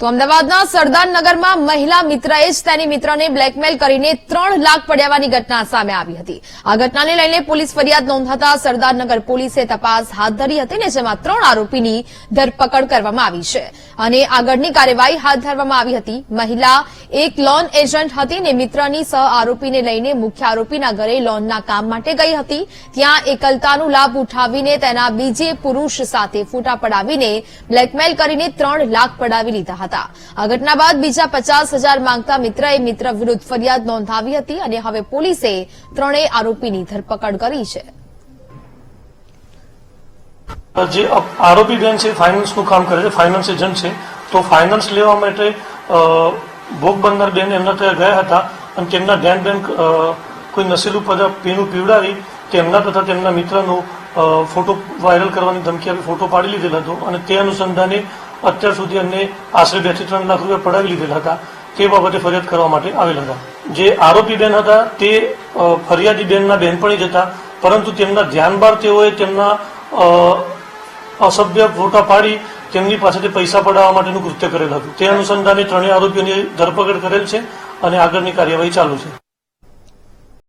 તો અમદાવાદના સરદારનગરમાં મહિલા મિત્રએ જ તેની મિત્રને બ્લેકમેલ કરીને ત્રણ લાખ પડ્યાવાની ઘટના સામે આવી હતી. આ ઘટનાને લઈને પોલીસ ફરિયાદ નોંધાતા સરદારનગર પોલીસે તપાસ હાથ ધરી હતી ને જેમાં ત્રણ આરોપીની ધરપકડ કરવામાં આવી છે. અને આગળની કાર્યવાહી હાથ ધરવામાં આવી હતી. મહિલા એક લોન એજન્ટ હતી ને મિત્રની સહ આરોપીને લઈને મુખ્ય આરોપીના ઘરે લોનના કામ માટે ગઈ હતી. ત્યાં એકલતાનો લાભ ઉઠાવીને તેના બીજે પુરુષ સાથે ફૂટા પડાવીને બ્લેકમેલ કરીને ત્રણ લાખ પડાવી લીધા હતા. આ ઘટના બાદ બીજા પચાસ હજાર માંગતા મિત્રએ મિત્ર વિરુદ્ધ ફરિયાદ નોંધાવી હતી અને હવે પોલીસે ત્રણેય આરોપીની ધરપકડ કરી છે. જે આરોપી બેન છે ફાઇનાન્સનું કામ કરે છે. ફાઇનાન્સ એજન્ટ છે. તો ફાઇનાન્સ લેવા માટે ભોગ બનનાર બેન એમના ત્યાં ગયા હતા અને તેમના ધ્યાન બેન કોઈ નશીલું પદાર્થ પીણું પીવડાવી તેમના તથા તેમના મિત્રનો ફોટો વાયરલ કરવાની ધમકી આપી, ફોટો પાડી લીધેલો હતો અને તે અનુસંધાને અત્યાર સુધી એમને આશરે બેથી ત્રણ લાખ રૂપિયા પડાવી લીધેલા હતા. તે બાબતે ફરિયાદ કરવા માટે આવેલા હતા. જે આરોપી બેન હતા, તે ફરિયાદી બેનના બહેનપણી જ હતા. પરંતુ તેમના ધ્યાન બાર તેઓએ તેમના અસભ્ય ફોટા પાડી તેમની પાસેથી પૈસા પડાવવા માટેનું કૃત્ય કરેલ હતું. તે અનુસંધાને ત્રણેય આરોપીઓની ધરપકડ કરેલ છે અને આગળની કાર્યવાહી ચાલુ છે.